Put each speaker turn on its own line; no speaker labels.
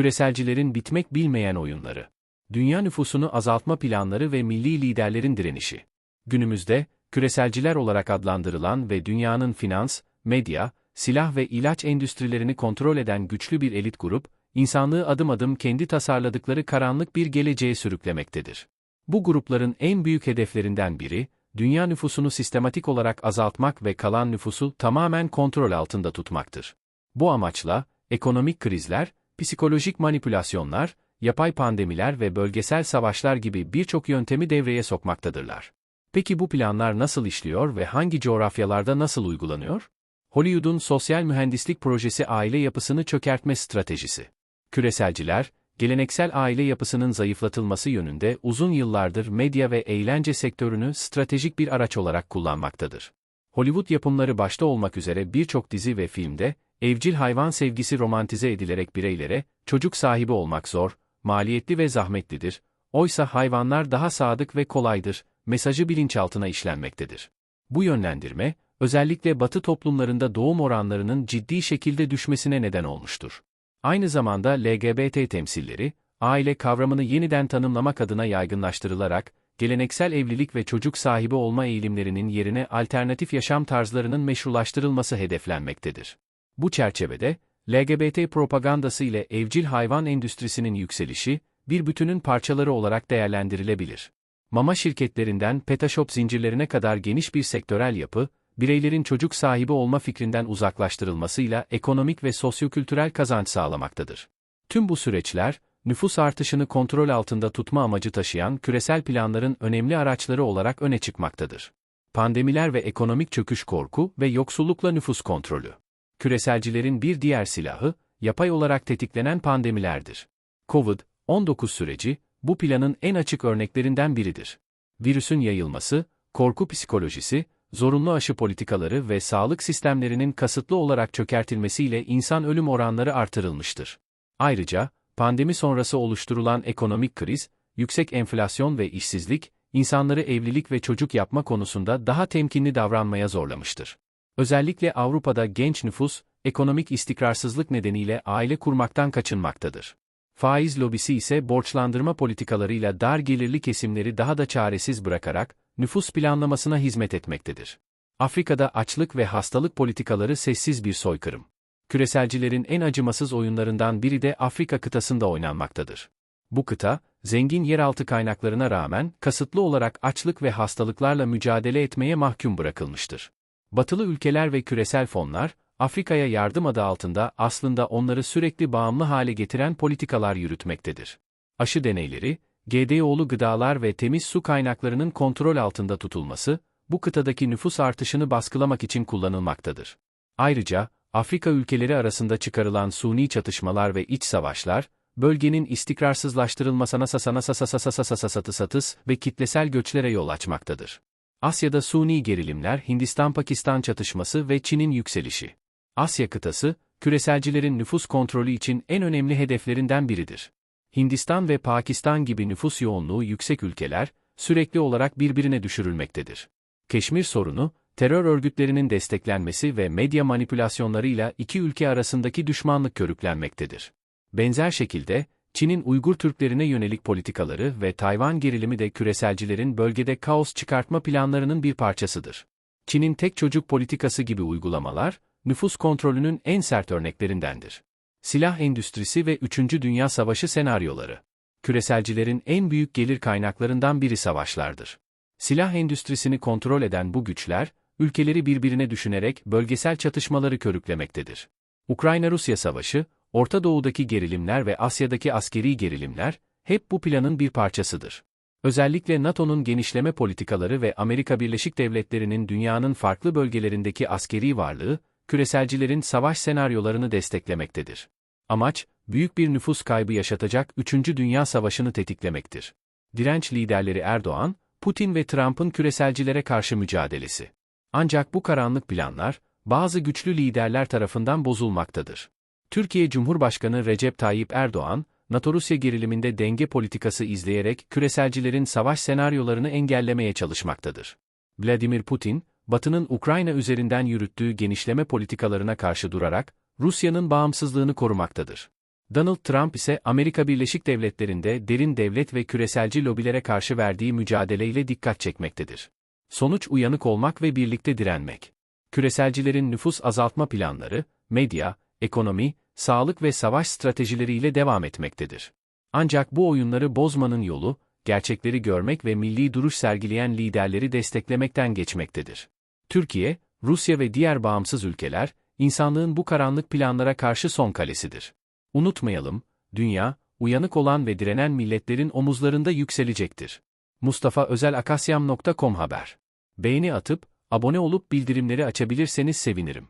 küreselcilerin bitmek bilmeyen oyunları. Dünya nüfusunu azaltma planları ve milli liderlerin direnişi. Günümüzde, küreselciler olarak adlandırılan ve dünyanın finans, medya, silah ve ilaç endüstrilerini kontrol eden güçlü bir elit grup, insanlığı adım adım kendi tasarladıkları karanlık bir geleceğe sürüklemektedir. Bu grupların en büyük hedeflerinden biri, dünya nüfusunu sistematik olarak azaltmak ve kalan nüfusu tamamen kontrol altında tutmaktır. Bu amaçla, ekonomik krizler, psikolojik manipülasyonlar, yapay pandemiler ve bölgesel savaşlar gibi birçok yöntemi devreye sokmaktadırlar. Peki bu planlar nasıl işliyor ve hangi coğrafyalarda nasıl uygulanıyor? Hollywood'un sosyal mühendislik projesi aile yapısını çökertme stratejisi. Küreselciler, geleneksel aile yapısının zayıflatılması yönünde uzun yıllardır medya ve eğlence sektörünü stratejik bir araç olarak kullanmaktadır. Hollywood yapımları başta olmak üzere birçok dizi ve filmde, evcil hayvan sevgisi romantize edilerek bireylere, çocuk sahibi olmak zor, maliyetli ve zahmetlidir, oysa hayvanlar daha sadık ve kolaydır, mesajı bilinçaltına işlenmektedir. Bu yönlendirme, özellikle Batı toplumlarında doğum oranlarının ciddi şekilde düşmesine neden olmuştur. Aynı zamanda LGBT temsilleri, aile kavramını yeniden tanımlamak adına yaygınlaştırılarak, geleneksel evlilik ve çocuk sahibi olma eğilimlerinin yerine alternatif yaşam tarzlarının meşrulaştırılması hedeflenmektedir. Bu çerçevede, LGBT propagandası ile evcil hayvan endüstrisinin yükselişi, bir bütünün parçaları olarak değerlendirilebilir. Mama şirketlerinden petashop zincirlerine kadar geniş bir sektörel yapı, bireylerin çocuk sahibi olma fikrinden uzaklaştırılmasıyla ekonomik ve sosyokültürel kazanç sağlamaktadır. Tüm bu süreçler, nüfus artışını kontrol altında tutma amacı taşıyan küresel planların önemli araçları olarak öne çıkmaktadır. Pandemiler ve ekonomik çöküş korku ve yoksullukla nüfus kontrolü. Küreselcilerin bir diğer silahı, yapay olarak tetiklenen pandemilerdir. Covid-19 süreci, bu planın en açık örneklerinden biridir. Virüsün yayılması, korku psikolojisi, zorunlu aşı politikaları ve sağlık sistemlerinin kasıtlı olarak çökertilmesiyle insan ölüm oranları artırılmıştır. Ayrıca, pandemi sonrası oluşturulan ekonomik kriz, yüksek enflasyon ve işsizlik, insanları evlilik ve çocuk yapma konusunda daha temkinli davranmaya zorlamıştır. Özellikle Avrupa'da genç nüfus, ekonomik istikrarsızlık nedeniyle aile kurmaktan kaçınmaktadır. Faiz lobisi ise borçlandırma politikalarıyla dar gelirli kesimleri daha da çaresiz bırakarak, nüfus planlamasına hizmet etmektedir. Afrika'da açlık ve hastalık politikaları sessiz bir soykırım. Küreselcilerin en acımasız oyunlarından biri de Afrika kıtasında oynanmaktadır. Bu kıta, zengin yeraltı kaynaklarına rağmen kasıtlı olarak açlık ve hastalıklarla mücadele etmeye mahkum bırakılmıştır. Batılı ülkeler ve küresel fonlar, Afrika'ya yardım adı altında aslında onları sürekli bağımlı hale getiren politikalar yürütmektedir. Aşı deneyleri, GDO'lu gıdalar ve temiz su kaynaklarının kontrol altında tutulması, bu kıtadaki nüfus artışını baskılamak için kullanılmaktadır. Ayrıca, Afrika ülkeleri arasında çıkarılan suni çatışmalar ve iç savaşlar, bölgenin istikrarsızlaştırılmasına satı ve kitlesel göçlere yol açmaktadır. Asya'da suni gerilimler, Hindistan-Pakistan çatışması ve Çin'in yükselişi. Asya kıtası, küreselcilerin nüfus kontrolü için en önemli hedeflerinden biridir. Hindistan ve Pakistan gibi nüfus yoğunluğu yüksek ülkeler, sürekli olarak birbirine düşürülmektedir. Keşmir sorunu, terör örgütlerinin desteklenmesi ve medya manipülasyonlarıyla iki ülke arasındaki düşmanlık körüklenmektedir. Benzer şekilde, Çin'in Uygur Türklerine yönelik politikaları ve Tayvan gerilimi de küreselcilerin bölgede kaos çıkartma planlarının bir parçasıdır. Çin'in tek çocuk politikası gibi uygulamalar, nüfus kontrolünün en sert örneklerindendir. Silah endüstrisi ve 3. Dünya Savaşı senaryoları. Küreselcilerin en büyük gelir kaynaklarından biri savaşlardır. Silah endüstrisini kontrol eden bu güçler, ülkeleri birbirine düşünerek bölgesel çatışmaları körüklemektedir. Ukrayna-Rusya Savaşı, Orta Doğu'daki gerilimler ve Asya'daki askeri gerilimler, hep bu planın bir parçasıdır. Özellikle NATO'nun genişleme politikaları ve Amerika Birleşik Devletleri'nin dünyanın farklı bölgelerindeki askeri varlığı, küreselcilerin savaş senaryolarını desteklemektedir. Amaç, büyük bir nüfus kaybı yaşatacak 3. Dünya Savaşı'nı tetiklemektir. Direnç liderleri Erdoğan, Putin ve Trump'ın küreselcilere karşı mücadelesi. Ancak bu karanlık planlar, bazı güçlü liderler tarafından bozulmaktadır. Türkiye Cumhurbaşkanı Recep Tayyip Erdoğan, NATO-Rusya geriliminde denge politikası izleyerek küreselcilerin savaş senaryolarını engellemeye çalışmaktadır. Vladimir Putin, Batı'nın Ukrayna üzerinden yürüttüğü genişleme politikalarına karşı durarak, Rusya'nın bağımsızlığını korumaktadır. Donald Trump ise Amerika Birleşik Devletleri'nde derin devlet ve küreselci lobilere karşı verdiği mücadeleyle dikkat çekmektedir. Sonuç uyanık olmak ve birlikte direnmek. Küreselcilerin nüfus azaltma planları, medya, ekonomi, sağlık ve savaş stratejileriyle devam etmektedir. Ancak bu oyunları bozmanın yolu, gerçekleri görmek ve milli duruş sergileyen liderleri desteklemekten geçmektedir. Türkiye, Rusya ve diğer bağımsız ülkeler, insanlığın bu karanlık planlara karşı son kalesidir. Unutmayalım, dünya, uyanık olan ve direnen milletlerin omuzlarında yükselecektir. Mustafa Özel Akasyam.com Haber Beğeni atıp, abone olup bildirimleri açabilirseniz sevinirim.